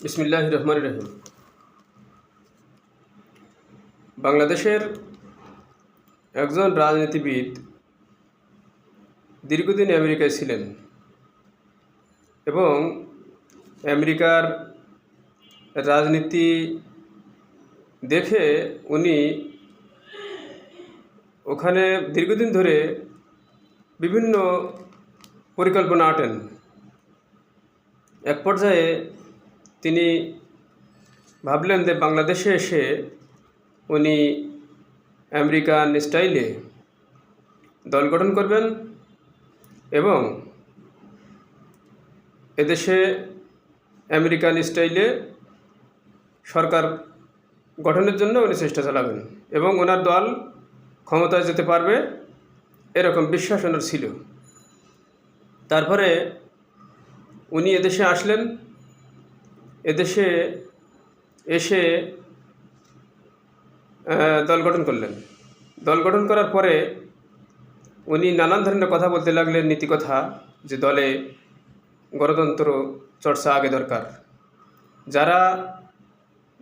বিসমিল্লাহ রহমান রহিম বাংলাদেশের একজন রাজনীতিবিদ দীর্ঘদিন আমেরিকায় ছিলেন এবং আমেরিকার রাজনীতি দেখে উনি ওখানে দীর্ঘদিন ধরে বিভিন্ন পরিকল্পনা আটেন। এক পর্যায়ে তিনি ভাবলেন যে বাংলাদেশে এসে উনি আমেরিকান স্টাইলে দল গঠন করবেন এবং এদেশে আমেরিকান স্টাইলে সরকার গঠনের জন্য উনি চেষ্টা চালাবেন এবং ওনার দল ক্ষমতায় যেতে পারবে এরকম বিশ্বাস ওনার ছিল। তারপরে উনি এদেশে আসলেন। এদেশে এসে দল গঠন করলেন। দল গঠন করার পরে উনি নানান ধরনের কথা বলতে লাগলেন নীতি কথা যে দলে গণতন্ত্র চর্চা আগে দরকার। যারা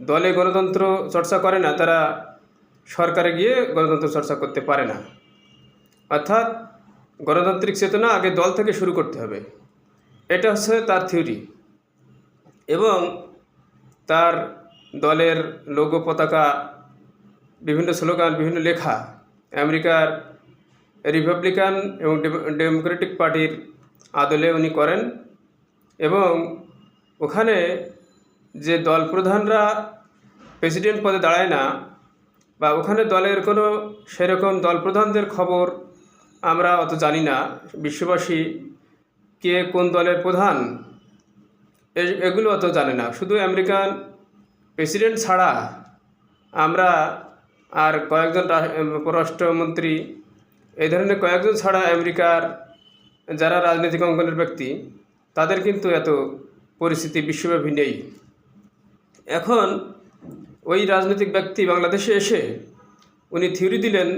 দলে গণতন্ত্র চর্চা করে না, তারা সরকারে গিয়ে গণতন্ত্র চর্চা করতে পারে না। অর্থাৎ গণতান্ত্রিক চেতনা আগে দল থেকে শুরু করতে হবে। এটা হচ্ছে তার থিওরি। এবং তার দলের লোগো পতাকা, বিভিন্ন স্লোগান, বিভিন্ন লেখা আমেরিকার রিপাবলিকান এবং ডেমোক্রেটিক পার্টির আদলে উনি করেন এবং ওখানে যে দল প্রধানরা প্রেসিডেন্ট পদে দাঁড়ায় না বা ওখানে দলের কোনো সেরকম দল প্রধানদের খবর আমরা অত জানি না। বিশ্ববাসী কে কোন দলের প্রধান এগুলো অত জানে না। শুধু আমেরিকান প্রেসিডেন্ট ছাড়া আমরা আর কয়েকজন পররাষ্ট্রমন্ত্রী এই ধরনের কয়েকজন ছাড়া আমেরিকার যারা রাজনৈতিক অঙ্গনের ব্যক্তি, তাদের কিন্তু এত পরিস্থিতি বিশ্বব্যাপী নেই। এখন ওই রাজনৈতিক ব্যক্তি বাংলাদেশে এসে উনি থিওরি দিলেন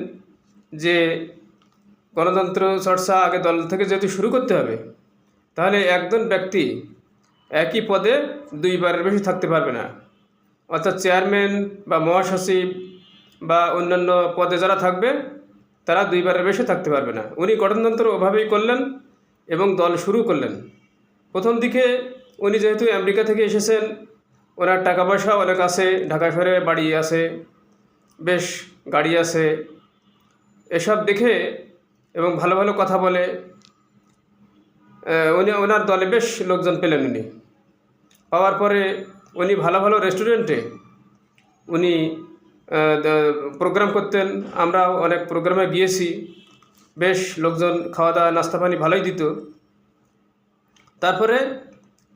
যে গণতন্ত্র চর্চা আগে দল থেকে যেহেতু শুরু করতে হবে, তাহলে একজন ব্যক্তি একই পদে দুইবারের বেশি থাকতে পারবে না। অর্থাৎ চেয়ারম্যান বা মহাসচিব বা অন্যান্য পদে যারা থাকবে, তারা দুইবারের বেশি থাকতে পারবে না। উনি গঠনতন্ত্র ওভাবেই করলেন এবং দল শুরু করলেন। প্রথম দিকে উনি যেহেতু আমেরিকা থেকে এসেছেন, ওনার টাকা পয়সা অনেক আছে, ঢাকা শহরে বাড়ি আছে, বেশ গাড়ি আছে। এসব দেখে এবং ভালো ভালো কথা বলে উনি, ওনার দলে বেশ লোকজন পেলেন উনি। পাওয়ার পরে উনি ভালো ভালো রেস্টুরেন্টে উনি প্রোগ্রাম করতেন। আমরাও অনেক প্রোগ্রামে গিয়েছি। বেশ লোকজন খাওয়া দাওয়া, নাস্তা পানি ভালোই দিত। তারপরে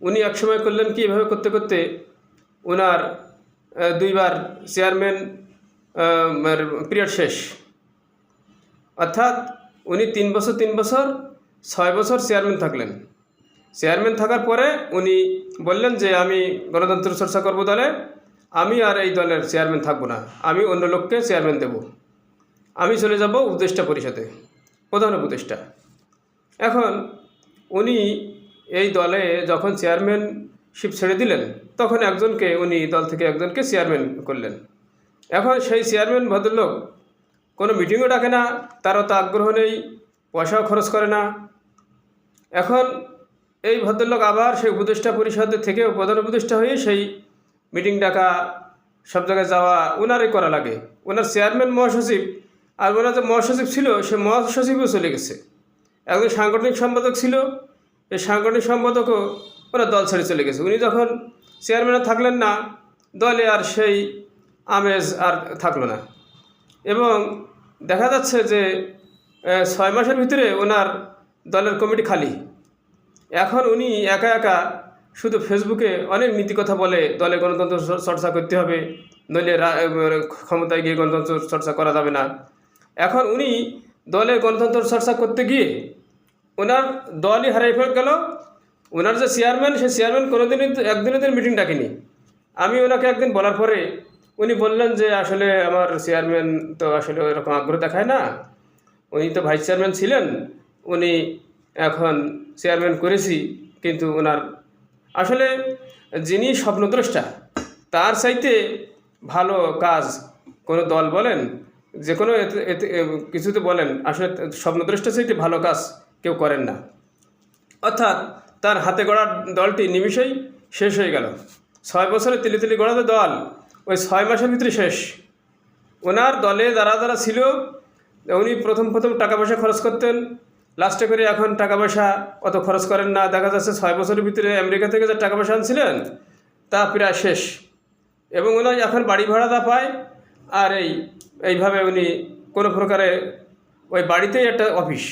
উনি একসময় করলেন কি, এভাবে করতে করতে ওনার দুইবার চেয়ারম্যান পিরিয়ড শেষ। অর্থাৎ উনি তিন বছর তিন বছর, ছয় বছর চেয়ারম্যান থাকলেন। চেয়ারম্যান থাকার পরে উনি বললেন যে, আমি গণতন্ত্র চর্চা করব দলে। আমি আর এই দলের চেয়ারম্যান থাকব না। আমি অন্য লোককে চেয়ারম্যান দেব। আমি চলে যাব উপদেষ্টা পরিষদে, প্রধান উপদেষ্টা। এখন উনি এই দলে যখন চেয়ারম্যানশিপ ছেড়ে দিলেন, তখন একজনকে, উনি দল থেকে একজনকে চেয়ারম্যান করলেন। এখন সেই চেয়ারম্যান ভদ্রলোক কোনো মিটিংও ডাকে না, তারও তো আগ্রহ নেই, পয়সাও খরচ করে না। এখন এই ভদ্রলোক আবার সেই উপদেষ্টা পরিষদের থেকেও প্রধান উপদেষ্টা হয়ে সেই মিটিং ডাকা সব জায়গায় যাওয়া ওনারই করা লাগে। ওনার চেয়ারম্যান মহাসচিব আর ওনার যে মহাসচিব ছিল, সে মহাসচিবও চলে গেছে। একজন সাংগঠনিক সম্পাদক ছিল, এই সাংগঠনিক সম্পাদকও ওনার দল ছেড়ে চলে গেছে। উনি যখন চেয়ারম্যানে থাকলেন না, দলে আর সেই আমেজ আর থাকল না। এবং দেখা যাচ্ছে যে ছয় মাসের ভিতরে ওনার দলের কমিটি খালি। এখন উনি একা একা শুধু ফেসবুকে অনেক নীতি কথা বলে, দলে গণতন্ত্র চর্চা করতে হবে, নইলে ক্ষমতায় গিয়ে গণতন্ত্র চর্চা করা যাবে না। এখন উনি দলে গণতন্ত্র চর্চা করতে গিয়ে ওনার দলই হারিয়ে ফেল গেল, ওনার যে চেয়ারম্যান সে চেয়ারম্যান কোনোদিনই একদিনের দিন মিটিং ডাকেনি। আমি ওনাকে একদিন বলার পরে উনি বললেন যে, আসলে আমার চেয়ারম্যান তো আসলে ওরকম আগ্রহ দেখায় না। উনি তো ভাইস চেয়ারম্যান ছিলেন, উনি এখন চেয়ারম্যান করেছি, কিন্তু ওনার আসলে যিনি স্বপ্নদ্রষ্টা, তার চাইতে ভালো কাজ কোনো দল বলেন, যে কোনো কিছুতে বলেন, আসলে স্বপ্নদ্রষ্টা চাইতে ভালো কাজ কেউ করেন না। অর্থাৎ তার হাতে গড়া দলটি নিমিষেই শেষ হয়ে গেল। ছয় বছরে তিলি তিলি গড়াতে দল ওই ছয় মাসের ভিতরে শেষ। ওনার দলে যারা যারা ছিল, উনি প্রথম প্রথম টাকা পয়সা খরচ করতেন লাস্টে করে এখন টাকা পয়সা অত খরচ করেন না। দেখা যাচ্ছে ছয় বছরের ভিতরে আমেরিকা থেকে যে টাকা পয়সা আনছিলেন, তা প্রায় শেষ। এবং ওনার এখন বাড়ি ভাড়া ভাড়াটা পায়, আর এই, এইভাবে উনি কোনো প্রকারে ওই বাড়িতেই একটা অফিস।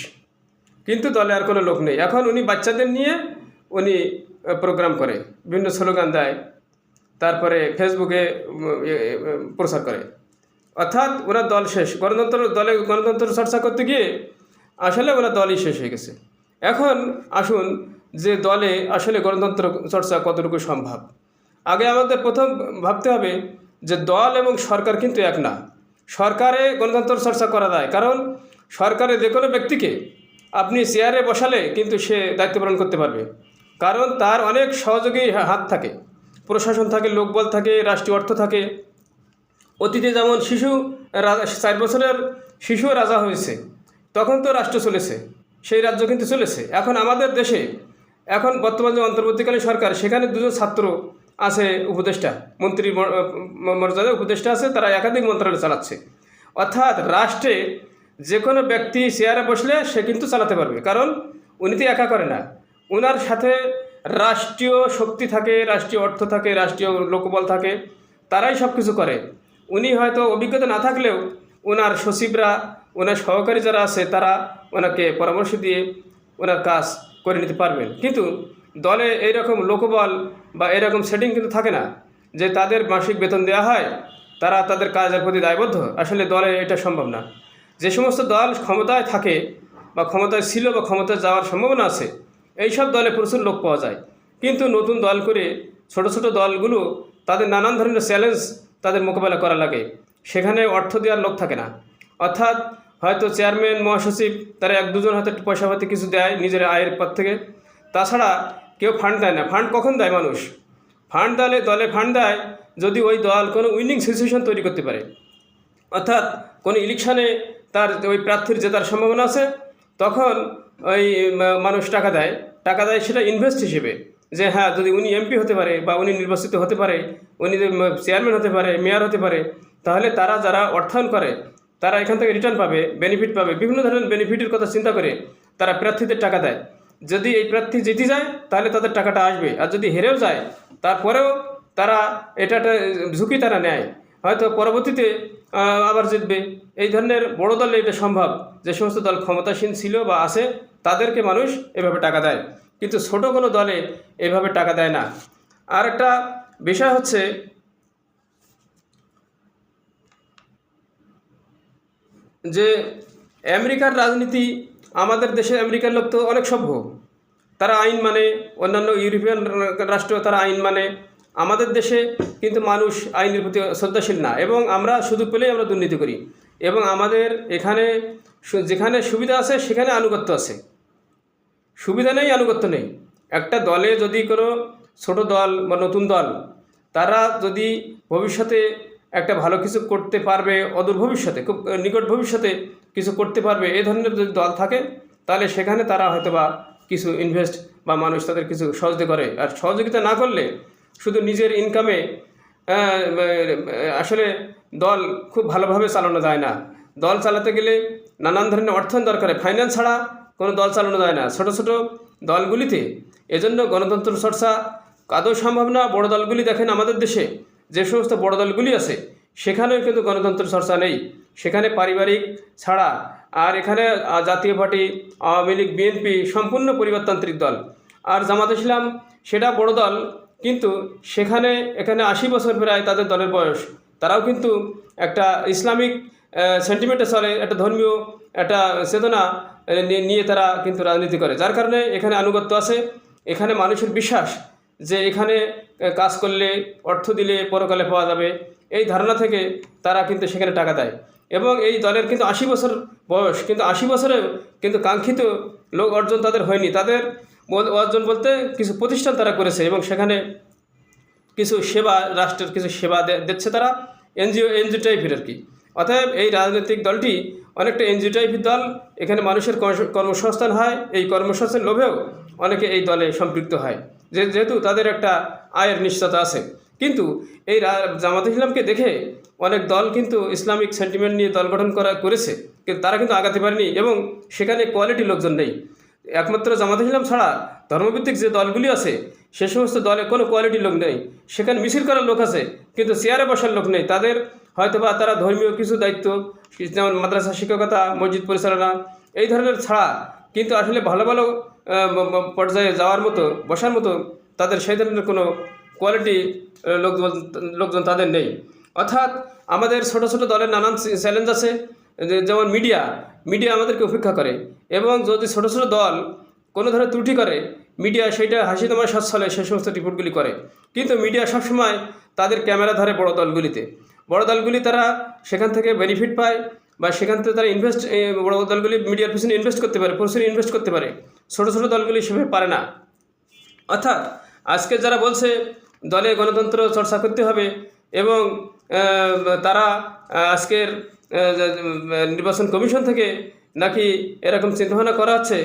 কিন্তু দলে আর কোনো লোক নেই। এখন উনি বাচ্চাদের নিয়ে উনি প্রোগ্রাম করে। বিভিন্ন স্লোগান দেয়। তারপরে ফেসবুকে প্রচার করে। অর্থাৎ ওনার দল শেষ। গণতন্ত্র দলে গণতন্ত্র চর্চা করতে গিয়ে আসলে ওনার দলই শেষ হয়ে গেছে। এখন আসুন যে দলে আসলে গণতন্ত্র চর্চা কতটুকু সম্ভব। আগে আমাদের প্রথম ভাবতে হবে যে দল এবং সরকার কিন্তু এক না। সরকারে গণতন্ত্র চর্চা করা যায়। কারণ সরকারে যে কোনো ব্যক্তিকে আপনি চেয়ারে বসালে কিন্তু সে দায়িত্ব পালন করতে পারবে। কারণ তার অনেক সহযোগী হাত থাকে। প্রশাসন থাকে, লোকবল থাকে, রাষ্ট্রীয় অর্থ থাকে। অতীতে যেমন শিশু রাজা চার বছরের শিশু রাজা হয়েছে তখন তো রাষ্ট্র চলেছে, সেই রাজ্য কিন্তু চলেছে। এখন আমাদের দেশে, এখন বর্তমান যে অন্তর্বর্তীকালীন সরকার, সেখানে দুজন ছাত্র আছে উপদেষ্টা, মন্ত্রী ম- ম- মর্যাদায় উপদেষ্টা আছে, তারা একাধিক মন্ত্রণালয় চালাচ্ছে। অর্থাৎ রাষ্ট্রে যে কোনো ব্যক্তি চেয়ারে বসলে সে কিন্তু চালাতে পারবে, কারণ উনি তো একা করে না। ওনার সাথে রাষ্ট্রীয় শক্তি থাকে, রাষ্ট্রীয় অর্থ থাকে, রাষ্ট্রীয় লোকবল থাকে, তারাই সব কিছু করে। উনি হয়তো অভিজ্ঞতা না থাকলেও ওনার সচিবরা ওনার সহকারী যারা আছে, তারা ওনাকে পরামর্শ দিয়ে ওনার কাজ করে নিতে পারবেন। কিন্তু দলে এইরকম লোকবল বা এরকম সেটিং কিন্তু থাকে না যে তাদের মাসিক বেতন দেওয়া হয়, তারা তাদের কাজের প্রতি দায়বদ্ধ। আসলে দলে এটা সম্ভব না। যে সমস্ত দল ক্ষমতায় থাকে বা ক্ষমতায় ছিল বা ক্ষমতায় যাওয়ার সম্ভাবনা আছে, এইসব দলে প্রচুর লোক পাওয়া যায়। কিন্তু নতুন দল করে ছোট ছোট দলগুলো তাদের নানান ধরনের চ্যালেঞ্জ তাদের মোকাবেলা করা লাগে। সেখানে অর্থ দেওয়ার লোক থাকে না। অর্থাৎ হয়তো চেয়ারম্যান, মহাসচিব তারা এক দুজন হয়তো পয়সা পাতি কিছু দেয় নিজের আয়ের পর থেকে। তাছাড়া কেউ ফান্ড দেয় না। ফান্ড কখন দেয় মানুষ? ফান্ড দলে দলে ফান্ড দেয় যদি ওই দল কোনো উইনিং সিচুয়েশন তৈরি করতে পারে। অর্থাৎ কোনো ইলেকশনে তার ওই প্রার্থীর জেতার সম্ভাবনা আছে, তখন ওই মানুষ টাকা দেয়। টাকা দেয় সেটা ইনভেস্ট হিসেবে। যে হ্যাঁ যদি উনি এমপি হতে পারে বা উনি নির্বাচিত হতে পারে, উনি চেয়ারম্যান হতে পারে মেয়র হতে পারে, তাহলে তারা যারা অর্থায়ন করে তারা এখান থেকে রিটার্ন পাবে বেনিফিট পাবে, বিভিন্ন ধরনের বেনিফিটের কথা চিন্তা করে তারা প্রার্থীদের টাকা দেয়। যদি এই প্রার্থী জিতে যায়, তাহলে তাদের টাকাটা আসবে। আর যদি হেরেও যায়, তারপরেও তারা এটা একটা ঝুঁকি তারা নেয়। হয়তো পরবর্তীতে আবার জিতবে। এই ধরনের বড় দলে এটা সম্ভব যে সমস্ত দল ক্ষমতাসীন ছিল বা আছে, তাদেরকে মানুষ এভাবে টাকা দেয়। কিন্তু ছোট কোনো দলে এভাবে টাকা দেয় না। আর একটা বিষয় হচ্ছে যে আমেরিকার রাজনীতি আমাদের দেশে আমেরিকার লোক তো অনেক সভ্য। তারা আইন মানে অন্যান্য ইউরোপিয়ান রাষ্ট্র তারা আইন মানে। আমাদের দেশে কিন্তু মানুষ আইনের প্রতি শ্রদ্ধাশীল না এবং আমরা সুযোগ পেলেই আমরা দুর্নীতি করি এবং আমাদের এখানে যেখানে সুবিধা আছে সেখানে আনুগত্য আছে। সুবিধা নেই, আনুগত্য নেই। একটা দলে যদি কোনো ছোট দল বা নতুন দল, তারা যদি ভবিষ্যতে একটা ভালো কিছু করতে পারবে, অদূর ভবিষ্যতে, খুব নিকট ভবিষ্যতে কিছু করতে পারবে এই ধরনের যদি দল থাকে, তাহলে সেখানে তারা হয়তো বা কিছু ইনভেস্ট বা মানুষ তাদের কিছু সহযোগিতা করে। আর সহযোগিতা না করলে শুধু নিজের ইনকামে আসলে দল খুব ভালোভাবে চালানো যায় না। দল চালাতে গেলে নানান ধরনের অর্থায়ন দরকার ফাইন্যান্স ছাড়া কোনো দল চালানো যায় না। ছোট ছোট দলগুলিতে এজন্য গণতন্ত্র চর্চা আদৌ সম্ভব না। বড় দলগুলি দেখেন আমাদের দেশে যে সমস্ত বড় দলগুলি আছে, সেখানেও কিন্তু গণতন্ত্র চর্চা নেই। সেখানে পারিবারিক ছাড়া আর এখানে জাতীয় পার্টি, আওয়ামী লীগ, বিএনপি সম্পূর্ণ পরিবারতান্ত্রিক দল। আর জামাত ইসলাম সেটা বড় দল, কিন্তু সেখানে, এখানে আশি বছর প্রায় তাদের দলের বয়স। তারাও কিন্তু একটা ইসলামিক সেন্টিমেন্টে চলে, একটা ধর্মীয়, একটা চেতনা নিয়ে- তারা কিন্তু রাজনীতি করে। যার কারণে এখানে আনুগত্য আছে। এখানে মানুষের বিশ্বাস যে এখানে কাজ করলে, অর্থ দিলে পরকালে পাওয়া যাবে। এই ধারণা থেকে তারা কিন্তু সেখানে টাকা দেয়। এবং এই দলের কিন্তু আশি বছর বয়স, কিন্তু আশি বছরেও কিন্তু কাঙ্ক্ষিত লোক অর্জন তাদের হয়নি। তাদের অর্জন বলতে কিছু প্রতিষ্ঠান তারা করেছে এবং সেখানে কিছু সেবা, রাষ্ট্রের কিছু সেবা দিচ্ছে তারা, এনজিও এনজিও টাইপের আর কি। অতএব এই রাজনৈতিক দলটি অনেকটা এনজিও টাইপের দল, এখানে মানুষের কর্মসংস্থান হয়, এই কর্মসংস্থান লোভেও অনেকে এই দলে সম্পৃক্ত হয়। যে, যেহেতু তাদের একটা আয়ের নিশ্চয়তা আছে। কিন্তু এই জামাত ইসলামকে দেখে অনেক দল কিন্তু ইসলামিক সেন্টিমেন্ট নিয়ে দল গঠন করা, করেছে। কিন্তু তারা কিন্তু আগাতে পারেনি এবং সেখানে কোয়ালিটি লোকজন নেই। একমাত্র জামাত ইসলাম ছাড়া ধর্মভিত্তিক যে দলগুলি আছে, সে সমস্ত দলে কোনো কোয়ালিটির লোক নেই। সেখানে মিছিল করার লোক আছে, কিন্তু চেয়ারে বসার লোক নেই। তাদের হয়তোবা তারা ধর্মীয় কিছু দায়িত্ব যেমন মাদ্রাসা শিক্ষকতা, মসজিদ পরিচালনা, এই ধরনের ছাড়া কিন্তু আসলে ভালো ভালো পর্যায়ে যাওয়ার মতো, বসার মতো তাদের সেই ধরনের কোনো কোয়ালিটি লোকজন লোকজন তাদের নেই। অর্থাৎ আমাদের ছোট ছোট দলের নানান চ্যালেঞ্জ আছে যেমন মিডিয়া মিডিয়া আমাদেরকে উপেক্ষা করে এবং যদি ছোট ছোট দল কোনো ধরনের ত্রুটি করে মিডিয়া সেটা হাসি তোমার সচ্ছলে সেই সমস্ত রিপোর্টগুলি করে। কিন্তু মিডিয়া সবসময় তাদের ক্যামেরা ধরে বড় দলগুলিতে। বড় দলগুলি তারা সেখান থেকে বেনিফিট পায় বা সেখান থেকে তারা ইনভেস্ট বড় দলগুলি মিডিয়ার পিছনে ইনভেস্ট করতে পারে প্রচুর ইনভেস্ট করতে পারে। ছোটো ছোটো দলগুলি সেভাবে পারে না। অর্থাৎ আজকে যারা বলছে দলে গণতন্ত্র চর্চা করতে হবে এবং তারা আজকের নির্বাচন কমিশন থেকে নাকি এরকম চিন্তাভাবনা করা হচ্ছে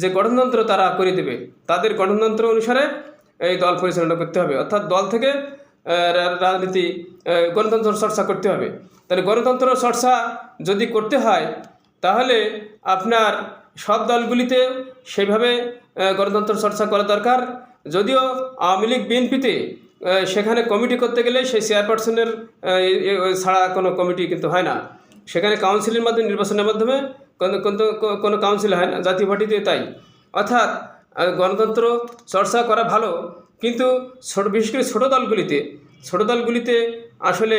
যে গঠনতন্ত্র তারা করে দেবে। তাদের গঠনতন্ত্র অনুসারে এই দল পরিচালনা করতে হবে। অর্থাৎ দল থেকে রাজনীতি গণতন্ত্র চর্চা করতে হবে। তাহলে গণতন্ত্র চর্চা যদি করতে হয়, তাহলে আপনার সব দলগুলিতে সেইভাবে গণতন্ত্র চর্চা করা দরকার। যদিও আওয়ামী লীগ, বিএনপিতে সেখানে কমিটি করতে গেলে সেই চেয়ারপারসনের ছাড়া কোনো কমিটি কিন্তু হয় না। সেখানে কাউন্সিলের মাধ্যমে, নির্বাচনের মাধ্যমে কোনো কাউন্সিল হয় না, জাতীয় পার্টিতে তাই। অর্থাৎ গণতন্ত্র চর্চা করা ভালো, কিন্তু ছোট, বিশেষ করে ছোটো দলগুলিতে ছোটো দলগুলিতে আসলে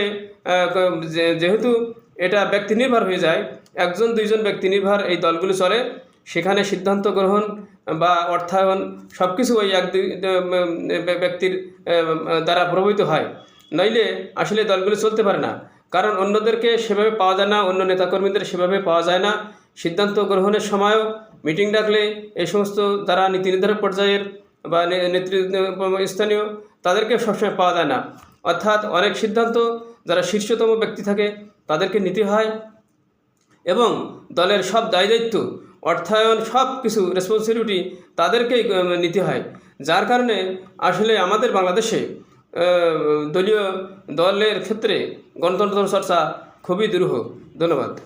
যেহেতু এটা ব্যক্তি নির্ভর হয়ে যায়, একজন, দুইজন ব্যক্তি নির্ভর এই দলগুলি চলে, সেখানে সিদ্ধান্ত গ্রহণ বা অর্থায়ন সব কিছু ওই এক, দুই ব্যক্তির দ্বারা প্রভাবিত হয়। নইলে আসলে দলগুলি চলতে পারে না, কারণ অন্যদেরকে সেভাবে পাওয়া যায় না, অন্য নেতাকর্মীদের সেভাবে পাওয়া যায় না সিদ্ধান্ত গ্রহণের সময়ও মিটিং ডাকলে এই সমস্ত যারা নীতি নির্ধারক পর্যায়ের বা নে- নেতৃ স্থানীয় তাদেরকে সবসময় পাওয়া যায় না। অর্থাৎ অনেক সিদ্ধান্ত যারা শীর্ষতম ব্যক্তি থাকে তাদেরকে নিতে হয় এবং দলের সব দায় দায়িত্ব, অর্থায়ন, সব কিছু রেসপন্সিবিলিটি তাদেরকেই নিতে হয়। যার কারণে আসলে আমাদের বাংলাদেশে দলীয় দলের ক্ষেত্রে গণতন্ত্র চর্চা খুবই দুরূহ। ধন্যবাদ।